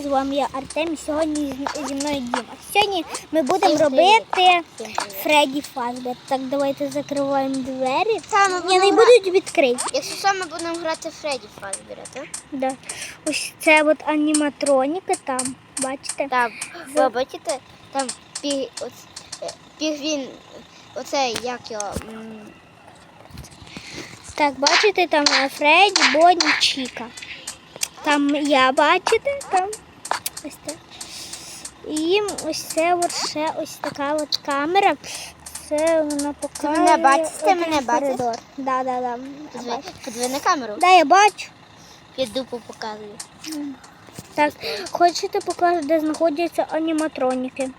З вами я Артем, і сьогодні зі- мною Діма. Сьогодні ми будемо робити Фредді Фазбер. Так, давайте закриваємо двері. Та, ми Ні, не будуть відкриті. Якщо що, ми будемо грати Фредді Фазбера, так? Да. Ось це от аніматроніки там, бачите? Так, За- ви бачите, там піг, е, пігвін, оцей, як його, Так, бачите, там Фредді, Бонні, Чіка. Там я бачите, там ось так. І ось це от ще ось така от камера. Це вона показує. мене бачиш? Ти мене бачиш? коридор. Да, да, да. подиви, на камеру, Да, я бачу. під дупу показую. Так, хочете покажу, де знаходяться аніматроніки?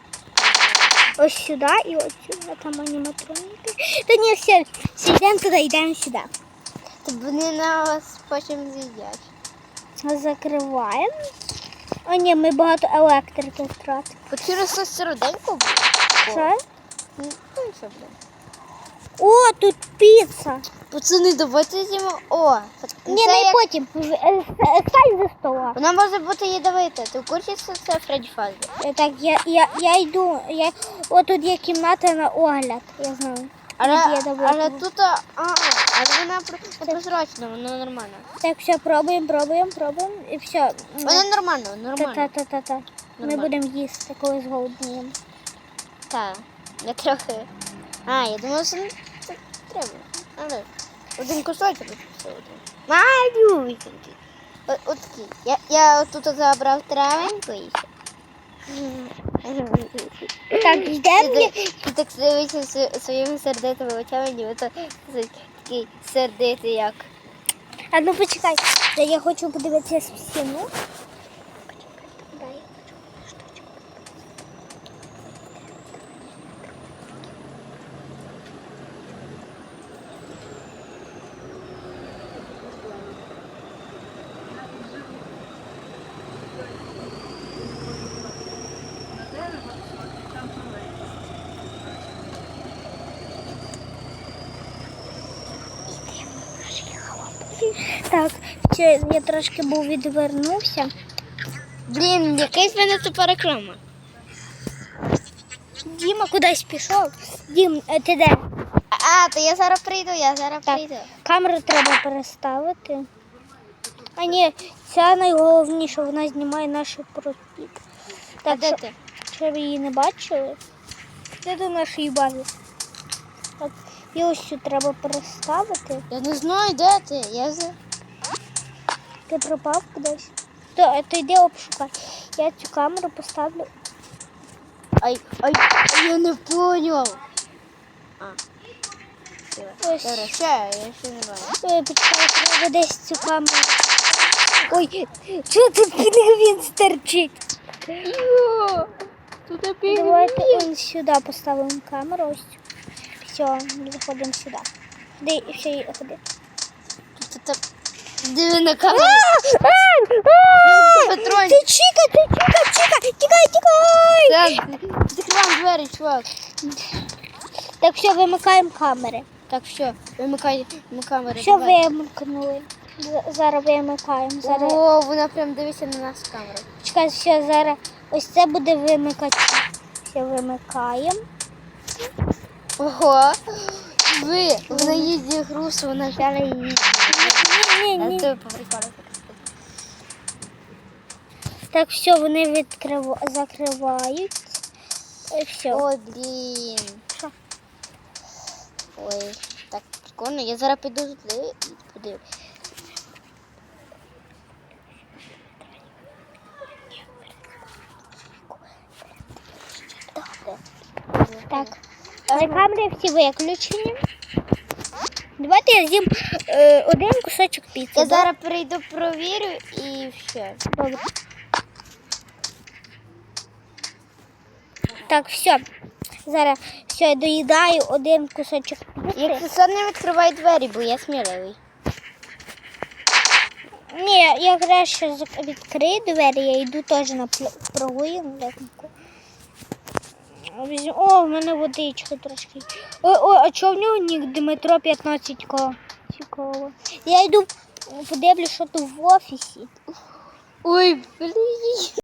Ось сюди і ось сюди там аніматроніки. Та ні, все, всі йдемо туди, йдемо сюди. То вони нас потім з'їдять. Закриваємо. О, ні, ми багато електрики втратили. От через це. Що? Ну, ну, що буде. О, тут піца. Пацани, давайте з'їмо. О, Ні, не як- потім. Е, е, Стань за стола. Вона може бути ядовита. Ти в курсі, що це Фредді Фазбер? Так, я, я, я йду. Я... О, тут є кімната на огляд, я знаю. Але, але тут, а, а, але вона про- прозрачна, вона нормальна. Так, все, пробуємо, пробуємо, пробуємо. І все. Вона нормальна, нормальна. Та-та-та-та-та. Ми будемо їсти, коли зголодніємо. Так, я трохи. А, я думала, що не так треба. Але один кусочок все один. Малюсенький. От такий. Я, я отут забрав травеньку і ще. Так, йдемо. мені. так- ти так дивишся своїми сердитими очами, ніби то такий сердитий як. А ну почекай. Я хочу подивитися стіну. Так, я трошки був відвернувся. Блін, якась в мене тупа реклама. Діма кудись пішов. Дім, е, ти де? А, то я зараз прийду, я зараз Так. прийду. Камеру треба переставити. А ні, ця найголовніше, вона знімає наш прохід. А Так, де що, ти? що ви її не бачили? Де до нашої бази? Так, і ось цю треба переставити. Я не знаю, де ти. Я за. Ти пропав кудись? То, е, то йди обшукай. Я цю камеру поставлю. Ай, ай, ай, я не поняв. А. Ось. Добре, ще, я ще не бачу. Ой, почекай, треба десь цю камеру. Ой, що тут він стерчить? Тут Давайте он сюди поставимо камеру. Ось. Все, заходимо сюди. Все, і ходи. Диви на камеру. Патрон. Це Чіка, це Чіка, Чіка, тікай, тікай! Так, закриваємо двері, чувак. Так, все, вимикаємо камери. Так, все, вимикай камеру. Все давай. вимкнули. Зараз вимикаємо. Зараз. О, вона прям дивиться на нас камеру. Чекай, все, зараз. Ось це буде вимикати. Все вимикаємо. Ого. Ви, вона їздить грушу, вона взяла її. Ні, ні, ні. Так, все, вони відкрив... закривають. І все. Ой, блін. Що? Ой, так прикольно. Я зараз піду туди і подивлюсь. Так. Але камери всі виключені. Давайте я з'їм е, один кусочок піци. Я да? зараз прийду, провірю і все. Добре. Так, все. Зараз все, я доїдаю один кусочок піци. Якщо сон не відкривай двері, бо я сміливий. Ні, я краще відкрию двері, я йду теж на прогулянку. О, в мене водичка трошки. О, о, а чого в нього нік Дмитро 15 ко? Цікаво. Я йду подивлюсь, що тут в офісі. Ой, блін.